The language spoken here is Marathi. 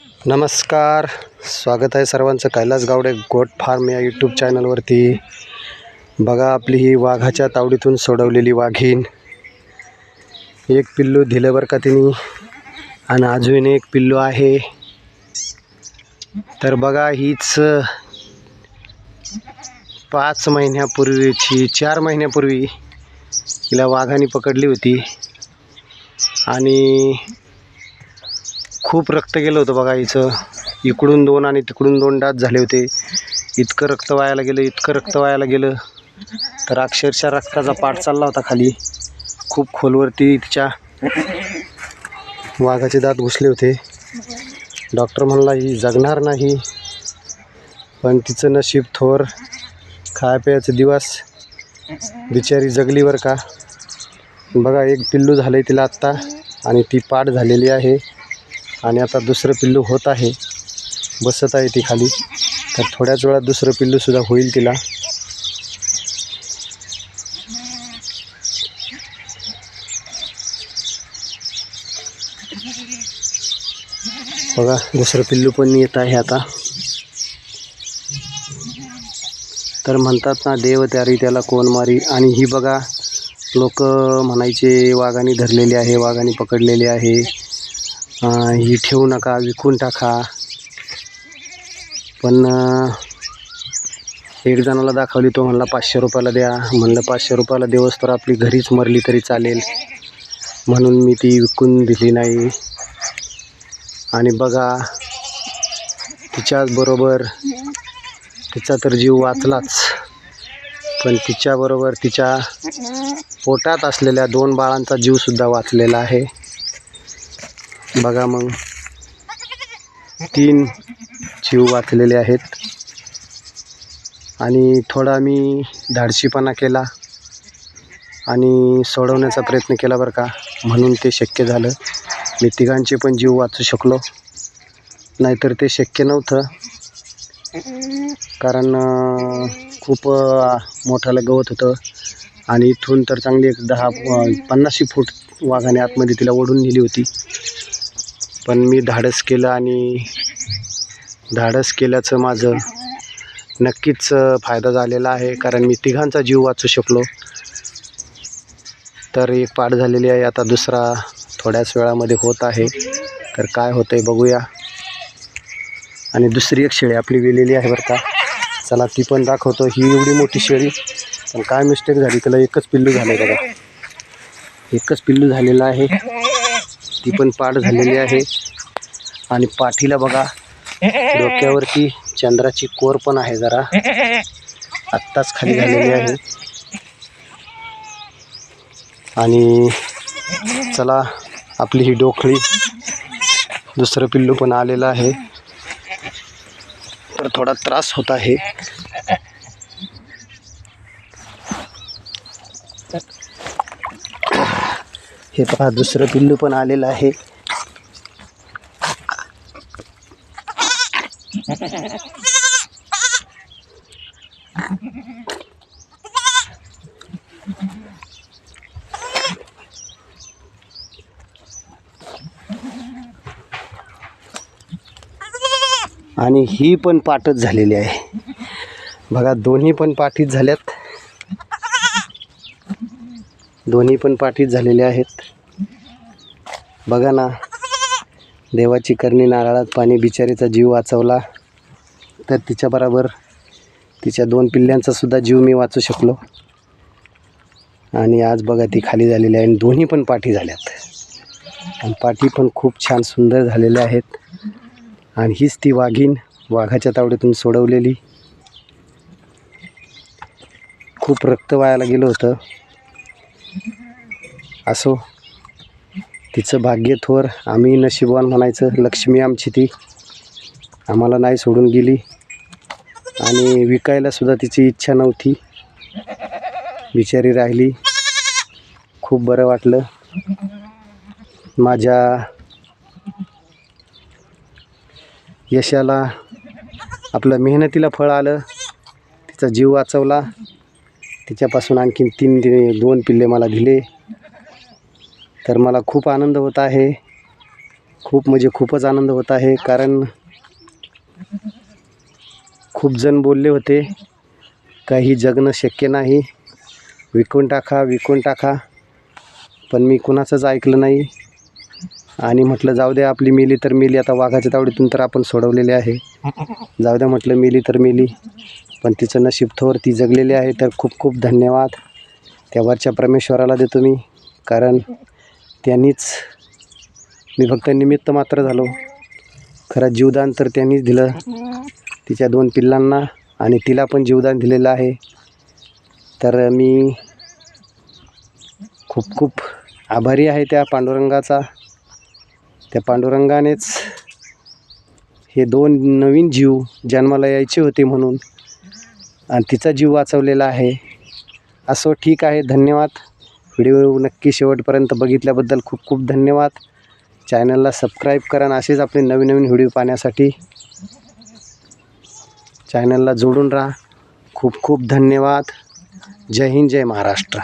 नमस्कार. स्वागत आहे सर्वांचं. कैलास गावडे गोट फार्म या यूट्यूब चॅनलवरती बघा आपली ही वाघाच्या तावडीतून सोडवलेली वाघीण. एक पिल्लू दिलं बरं का तिने? आणि अजून एक पिल्लू आहे. तर बघा हीच पाच महिन्यापूर्वीची चार महिन्यापूर्वी तिला वाघाने पकडली होती. आणि खूप रक्त गेलं होतं बघा हिचं इकडून दोन आणि तिकडून दोन डास झाले होते. इतकं रक्त वायाला गेलं इतकं रक्त वायाला गेलं. तर अक्षरशः रक्ताचा पाठ चालला होता खाली. खूप खोलवरती तिच्या वाघाचे दात घुसले होते. डॉक्टर म्हणला ही जगणार नाही. पण तिचं नशीब थोर खाय प्यायचं दिवस. बिचारी जगली बरं का. बघा एक पिल्लू झालं आहे तिला आत्ता आणि ती पाठ झालेली आहे. आणि आता दुसरं पिल्लू होत आहे. बसत आहे ती खाली. तर थोड्याच वेळात दुसरं पिल्लूसुद्धा होईल तिला. बघा दुसरं पिल्लू पण येत आहे आता. तर म्हणतात ना देव त्यारी त्याला कोण मारी. आणि ही बघा लोक म्हणायचे वाघाने धरलेली आहे वाघाने पकडलेली आहे. ही ठेवू नका विकून टाका. पण एक जणाला दाखवली तो म्हणला पाचशे रुपयाला द्या. म्हणलं पाचशे रुपयाला देवस तर आपली घरीच मरली तरी चालेल. म्हणून मी ती विकून दिली नाही. आणि बघा तिच्याचबरोबर तिचा तर जीव वाचलाच. पण तिच्याबरोबर तिच्या पोटात असलेल्या दोन बाळांचा जीवसुद्धा वाचलेला आहे. बघा मग. तीन जीव वाचलेले आहेत. आणि थोडा मी धाडशीपणा केला. आणि सोडवण्याचा प्रयत्न केला बरं का. म्हणून ते शक्य झालं. मी तिघांचे पण जीव वाचू शकलो. नाहीतर ते शक्य नव्हतं. कारण खूप मोठाला गवत होतं. आणि इथून तर चांगली एक दहा अं, पन्नासशे फूट वाघाने आतमध्ये तिला ओढून नेली होती. पण मी धाडस केलं आणि धाडस केल्याचं माझं नक्कीच फायदा झालेला आहे कारण मी तिघांचा जीव वाचू शकलो. तर एक पाठ झालेली आहे आता दुसरा थोड्याच वेळामध्ये होत आहे. तर काय होतं आहे बघूया. आणि दुसरी एक शेळी आपली वेलेली आहे बरं का. चला ती पण दाखवतो. ही एवढी मोठी शेळी पण काय मिस्टेक झाली तिला एकच पिल्लू झालं आहे बघा. एकच पिल्लू झालेलं आहे. ती पण पाठ झालेली आहे. आणि पाठीला बघा डोक्यावरती चंद्राची कोर पण आहे जरा. आत्ताच खाली झालेली आहे. आणि चला आपली ही डोकळी दुसरं पिल्लू पण आलेलं आहे. तर थोडा त्रास होत आहे. हे पहा दुसरं पिल्लू पण आलेलं आहे. आणि ही पण पाठच झालेली आहे. बघा दोन्ही पण पाठीत झाल्यात. दोन्ही पण पाठीत झालेले आहेत. बघा ना देवाची करणी नारळात पाणी बिचारीचा जीव वाचवला तर तिच्याबरोबर तिच्या दोन पिल्ल्यांचासुद्धा जीव मी वाचू शकलो. आणि आज बघा ती खाली झालेली आहे आणि दोन्ही पण पाठी झाल्यात. आणि पाठी पण खूप छान सुंदर झालेल्या आहेत. आणि हीच ती वाघीण वाघाच्या तावडीतून सोडवलेली. खूप रक्त वायाला गेलं होतं. असो. तिचं भाग्य थोर आम्ही नशिबवान म्हणायचं लक्ष्मी आमची ती. आम्हाला नाही सोडून गेली. आणि विकायला सुद्धा तिची इच्छा नव्हती. बिचारी राहिली. खूप बरं वाटलं. माझ्या यशाला आपलं मेहनतीला फळ आलं. तिचा जीव वाचवला. त्याच्यापासून आणखीन तीन दिने दोन पिल्ले मला दिले. तर मला खूप आनंद होत आहे. खूप म्हणजे खूपच आनंद होत आहे कारण खूप जण बोलले होते काही जगणं शक्य नाही. विकून टाका विकून टाका. पण मी कुणाचंच ऐकलं नाही. आणि म्हटलं जाऊ द्या आपली मिली तर मिली. आता वाघाच्या तावडीतून तर आपण सोडवलेले आहे. जाऊ द्या म्हटलं मिली तर मिली. पण तिचं नशीब थोर ती जगलेली आहे तर खूप खूप धन्यवाद. त्या वरच्या परमेश्वराला देतो मी कारण त्यांनीच मी फक्त निमित्त मात्र झालो. खरं जीवदान तर त्यांनीच दिलं. तिच्या दोन पिल्लांना आणि तिला पण जीवदान दिलेलं आहे. तर मी खूप खूप आभारी आहे त्या पांडुरंगाचा. त्या पांडुरंगानेच हे दोन नवीन जीव जन्माला यायचे होते म्हणून. आणि तिचा जीव वाचवलेला आहे. असो ठीक आहे. धन्यवाद. व्हिडिओ नक्की शेवटपर्यंत बघितल्याबद्दल खूप खूप धन्यवाद. चॅनलला सबस्क्राईब करा आणि असेच आपले नवीन नवीन व्हिडिओ पाहण्यासाठी चॅनलला जोडून राहा. खूप खूप धन्यवाद. जय हिंद जय महाराष्ट्र.